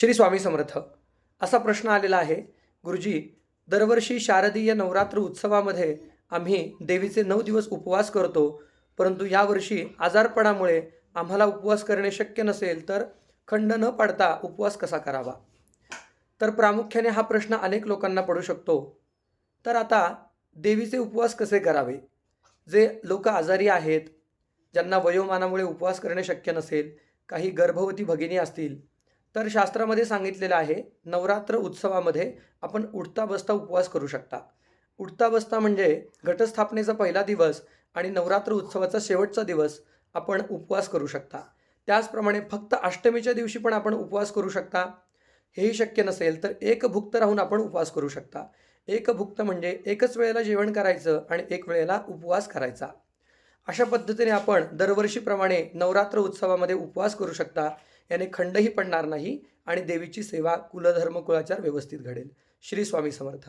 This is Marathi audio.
श्री स्वामी समर्थ असा प्रश्न आलेला आहे. गुरुजी दरवर्षी शारदीय नवरात्र उत्सवामध्ये आम्ही देवीचे नऊ दिवस उपवास करतो परंतु यावर्षी आजारपणामुळे आम्हाला उपवास करणे शक्य नसेल तर खंड न पाडता उपवास कसा करावा? तर प्रामुख्याने हा प्रश्न अनेक लोकांना पडू शकतो. तर आता देवीचे उपवास कसे करावे? जे लोक आजारी आहेत ज्यांना वयोमानामुळे उपवास करणे शक्य नसेल काही गर्भवती भगिनी असतील तर शास्त्रामध्ये सांगितलेलं आहे नवरात्र उत्सवामध्ये आपण उठता बसता उपवास करू शकता. उठता बसता म्हणजे घटस्थापनेचा पहिला दिवस आणि नवरात्र उत्सवाचा शेवटचा दिवस आपण उपवास करू शकता. त्याचप्रमाणे फक्त अष्टमीच्या दिवशी पण आपण उपवास करू शकता. हेही शक्य नसेल तर एक भुक्त राहून आपण उपवास करू शकता. एक भुक्त म्हणजे एकच वेळेला जेवण करायचं आणि एक वेळेला उपवास करायचा. अशा पद्धतीने आपण दरवर्षीप्रमाणे नवरात्र उत्सवामध्ये उपवास करू शकता. याने खंडही पडणार नाही आणि देवीची सेवा कुलधर्म कुळाचार व्यवस्थित घडेल. श्री स्वामी समर्थ.